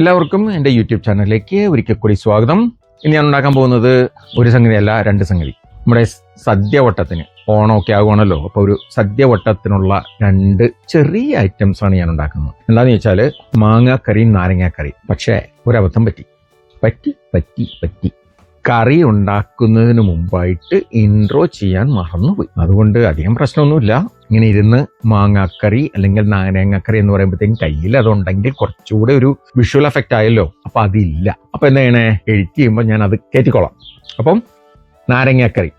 എല്ലാവർക്കും എന്റെ യൂട്യൂബ് ചാനലിലേക്ക് ഒരിക്കൽ കൂടി സ്വാഗതം. ഇനി ഞാൻ ഉണ്ടാക്കാൻ പോകുന്നത് ഒരു സംഗതിയല്ല രണ്ട് സംഗതി. നമ്മുടെ സദ്യവട്ടത്തിന് ഓണമൊക്കെ ആകുവാണല്ലോ അപ്പോൾ ഒരു സദ്യവട്ടത്തിനുള്ള രണ്ട് ചെറിയ ഐറ്റംസ് ആണ് ഞാൻ ഉണ്ടാക്കുന്നത്. എന്താണെന്ന് വെച്ചാൽ മാങ്ങാക്കറിയും നാരങ്ങാക്കറിയും പക്ഷേ ഒരബദ്ധം പറ്റി. പറ്റി പറ്റി പറ്റി. കറി ഉണ്ടാക്കുന്നതിന് മുമ്പായിട്ട് ഇൻട്രോ ചെയ്യാൻ മറന്നുപോയി. അതുകൊണ്ട് അധികം പ്രശ്നമൊന്നുമില്ല. ഇങ്ങനെ ഇരുന്ന് മാങ്ങാക്കറി അല്ലെങ്കിൽ നാരങ്ങാക്കറി എന്ന് പറയുമ്പോഴത്തേക്കും കയ്യിൽ അതുണ്ടെങ്കിൽ കുറച്ചുകൂടെ ഒരു വിഷ്വൽ എഫക്റ്റ് ആയല്ലോ. അപ്പൊ അതില്ല. അപ്പൊ എന്താ ചെയ്യണേ എഡിറ്റ് ചെയ്യുമ്പോൾ ഞാൻ അത് കയറ്റിക്കോളാം അപ്പം നാരങ്ങാക്കറി.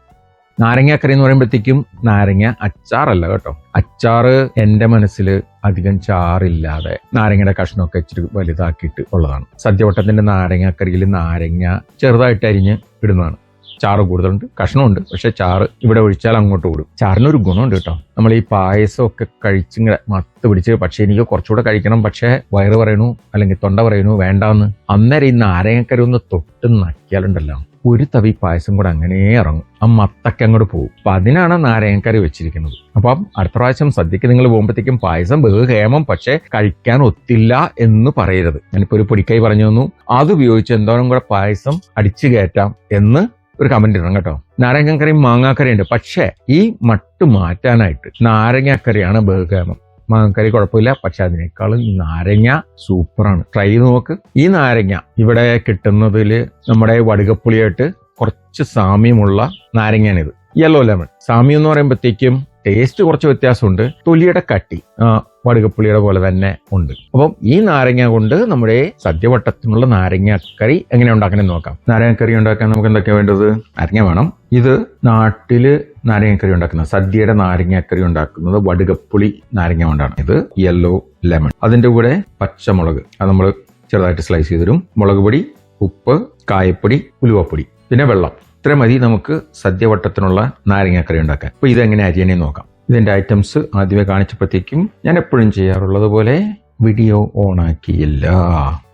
നാരങ്ങാക്കറി എന്ന് പറയുമ്പോഴത്തേക്കും നാരങ്ങ അച്ചാറല്ല കേട്ടോ. അച്ചാറ് എന്റെ മനസ്സിൽ അധികം ചാറില്ലാതെ നാരങ്ങയുടെ കഷ്ണമൊക്കെ ഇച്ചിരി വലുതാക്കിയിട്ട് ഉള്ളതാണ്. സദ്യവട്ടത്തിന്റെ നാരങ്ങാക്കറിയിൽ നാരങ്ങ ചെറുതായിട്ട് അരിഞ്ഞ് ഇടുന്നതാണ്. ചാറ് കൂടുതലുണ്ട് കഷ്ണമുണ്ട്. പക്ഷെ ചാറ് ഇവിടെ ഒഴിച്ചാൽ അങ്ങോട്ട് കൂടും ചാറിനൊരു ഗുണമുണ്ട് കേട്ടോ. നമ്മൾ ഈ പായസമൊക്കെ കഴിച്ചിങ്ങനെ മത്ത് പിടിച്ച് പക്ഷേ എനിക്ക് കുറച്ചുകൂടെ കഴിക്കണം പക്ഷേ വയറ് പറയണു അല്ലെങ്കിൽ തൊണ്ട പറയണു വേണ്ടാന്ന്. അന്നേരം ഈ നാരങ്ങക്കരി ഒന്ന് തൊട്ട് നക്കിയാലുണ്ടല്ലോ. ഒരു തവി പായസം കൂടെ അങ്ങനെ ഇറങ്ങും. ആ മത്തൊക്കെ അങ്ങോട്ട് പോകും അപ്പൊ അതിനാണ് നാരങ്ങക്കറി വെച്ചിരിക്കുന്നത്. അപ്പം അടുത്ത പ്രാവശ്യം സദ്യക്ക് നിങ്ങൾ പോകുമ്പോഴത്തേക്കും പായസം ബഹുഹേമം പക്ഷേ കഴിക്കാൻ ഒത്തില്ല എന്ന് പറയരുത്. ഞാനിപ്പോ ഒരു പൊടിക്കൈ പറഞ്ഞു തന്നു. അത് ഉപയോഗിച്ച് എന്തോരം കൂടെ പായസം അടിച്ചു കയറ്റാം എന്ന് ഒരു കമന്റ് ഇടണം കേട്ടോ. നാരങ്ങക്കറിയും മാങ്ങാക്കറിയും ഉണ്ട് പക്ഷേ ഈ മട്ട് മാറ്റാനായിട്ട് നാരങ്ങാക്കറിയാണ് ബഹുഹേമം മാങ്ങക്കറി കുഴപ്പമില്ല. പക്ഷെ അതിനേക്കാളും നാരങ്ങ സൂപ്പറാണ്. ട്രൈ ചെയ്ത് നോക്ക്. ഈ നാരങ്ങ ഇവിടെ കിട്ടുന്നതിൽ നമ്മുടെ വടുകപ്പുളിയായിട്ട് കുറച്ച് സാമ്യമുള്ള നാരങ്ങയാണിത്. യെല്ലോ ലെമൺ സാമ്യം എന്ന് പറയുമ്പോഴത്തേക്കും ടേസ്റ്റ് കുറച്ച് വ്യത്യാസമുണ്ട്. തൊലിയുടെ കട്ടി വടുകപ്പുളിയുടെ പോലെ തന്നെ ഉണ്ട്. അപ്പം ഈ നാരങ്ങ കൊണ്ട് നമ്മുടെ സദ്യവട്ടത്തിനുള്ള നാരങ്ങക്കറി എങ്ങനെ ഉണ്ടാക്കണമെന്ന് നോക്കാം. നാരങ്ങക്കറി ഉണ്ടാക്കാൻ നമുക്ക് എന്തൊക്കെയാണ് വേണ്ടത്? നാരങ്ങ വേണം. ഇത് നാട്ടിൽ നാരങ്ങക്കറി ഉണ്ടാക്കുന്ന സദ്യയുടെ നാരങ്ങക്കറി ഉണ്ടാക്കുന്നത് വടുകപ്പുളി നാരങ്ങ കൊണ്ടാണ്. ഇത് യെല്ലോ ലെമൺ അതിന്റെ കൂടെ പച്ചമുളക് അത് നമ്മൾ ചെറുതായിട്ട് സ്ലൈസ് ചെയ്ത് തരും മുളക് പൊടി ഉപ്പ് കായപ്പൊടി ഉലുവപ്പൊടി പിന്നെ വെള്ളം. ഇത്ര മതി നമുക്ക് സദ്യവട്ടത്തിനുള്ള നാരങ്ങാക്കറി ഉണ്ടാക്കാൻ. അപ്പോൾ ഇതെങ്ങനെ അരിയണേ നോക്കാം. ഇതിന്റെ ഐറ്റംസ് ആദ്യമേ കാണിച്ചപ്പോഴത്തേക്കും ഞാൻ എപ്പോഴും ചെയ്യാറുള്ളത് പോലെ വീഡിയോ ഓൺ ആക്കിയില്ല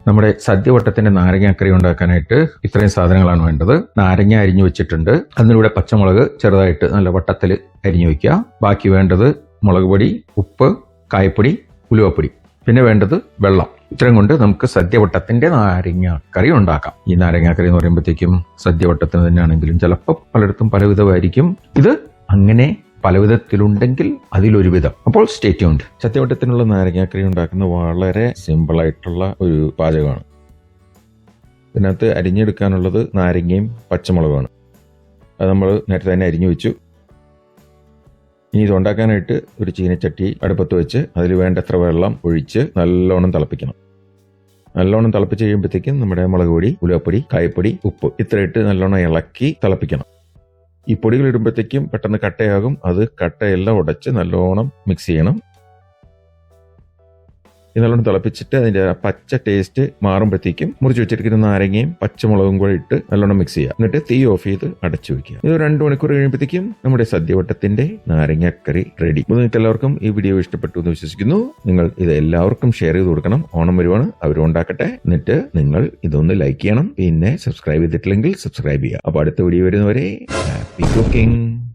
നമ്മുടെ സദ്യവട്ടത്തിന്റെ നാരങ്ങാക്കറി ഉണ്ടാക്കാനായിട്ട് ഇത്രയും സാധനങ്ങളാണ് വേണ്ടത്. നാരങ്ങ അരിഞ്ഞു വെച്ചിട്ടുണ്ട്. അതിലൂടെ പച്ചമുളക് ചെറുതായിട്ട് നല്ല വട്ടത്തിൽ അരിഞ്ഞു വെക്കുക. ബാക്കി വേണ്ടത് മുളക് പൊടി ഉപ്പ് കായപ്പൊടി ഉലുവപ്പൊടി. പിന്നെ വേണ്ടത് വെള്ളം. ഇത്രയും കൊണ്ട് നമുക്ക് സദ്യവട്ടത്തിന്റെ നാരങ്ങാക്കറി ഉണ്ടാക്കാം. ഈ നാരങ്ങാക്കറി എന്ന് പറയുമ്പോഴത്തേക്കും സദ്യവട്ടത്തിന് തന്നെയാണെങ്കിലും ചിലപ്പോൾ പലയിടത്തും പലവിധമായിരിക്കും. ഇത് അങ്ങനെ പലവിധത്തിലുണ്ടെങ്കിൽ അതിലൊരു വിധം അപ്പോൾ സ്റ്റേറ്റ് ഉണ്ട് സത്യവട്ടത്തിനുള്ള നാരങ്ങാക്കറി ഉണ്ടാക്കുന്ന വളരെ സിമ്പിൾ ആയിട്ടുള്ള ഒരു പാചകമാണ്. ഇതിനകത്ത് അരിഞ്ഞെടുക്കാനുള്ളത് നാരങ്ങയും പച്ചമുളകുമാണ്. അത് നമ്മൾ നേരത്തെ തന്നെ അരിഞ്ഞു വെച്ചു. ഇനി ഇത് ഉണ്ടാക്കാനായിട്ട് ഒരു ചീനച്ചട്ടി അടുപ്പത്ത് വെച്ച് അതിൽ വേണ്ടത്ര വെള്ളം ഒഴിച്ച് നല്ലോണം തിളപ്പിക്കണം. നല്ലോണം തിളപ്പിച്ച് കഴിയുമ്പോഴത്തേക്കും നമ്മുടെ മുളക് പൊടി ഉലുവപ്പൊടി കായപ്പൊടി ഉപ്പ് ഇത്രയിട്ട് നല്ലോണം ഇളക്കി തിളപ്പിക്കണം. ഈ പൊടികൾ ഇടുമ്പോഴത്തേക്കും പെട്ടെന്ന് കട്ടയാകും. അത് കട്ടയെല്ലാം ഉടച്ച് നല്ലോണം മിക്സ് ചെയ്യണം. ഇത് നല്ലോണം തിളപ്പിച്ചിട്ട് അതിന്റെ പച്ച ടേസ്റ്റ് മാറുമ്പോഴത്തേക്കും മുറിച്ച് വെച്ചിരിക്കുന്ന നാരങ്ങയും പച്ചമുളകും കൂടെ ഇട്ട് നല്ലോണം മിക്സ് ചെയ്യുക. എന്നിട്ട് തീ ഓഫ് ചെയ്ത് അടച്ചു വെക്കുക. ഇത് രണ്ട് മണിക്കൂർ കഴിയുമ്പോഴത്തേക്കും നമ്മുടെ സദ്യവട്ടത്തിന്റെ നാരങ്ങക്കറി റെഡി നിങ്ങൾക്ക് എല്ലാവർക്കും ഈ വീഡിയോ ഇഷ്ടപ്പെട്ടു എന്ന് വിശ്വസിക്കുന്നു. നിങ്ങൾ ഇത് എല്ലാവർക്കും ഷെയർ ചെയ്ത് കൊടുക്കണം. ഓണം വരുവാണ്. അവരും ഉണ്ടാക്കട്ടെ. എന്നിട്ട് നിങ്ങൾ ഇതൊന്ന് ലൈക്ക് ചെയ്യണം. പിന്നെ സബ്സ്ക്രൈബ് ചെയ്തിട്ടില്ലെങ്കിൽ സബ്സ്ക്രൈബ് ചെയ്യുക. അപ്പോൾ അടുത്ത വീഡിയോ വരുന്നവരെ ഹാപ്പി കുക്കിംഗ്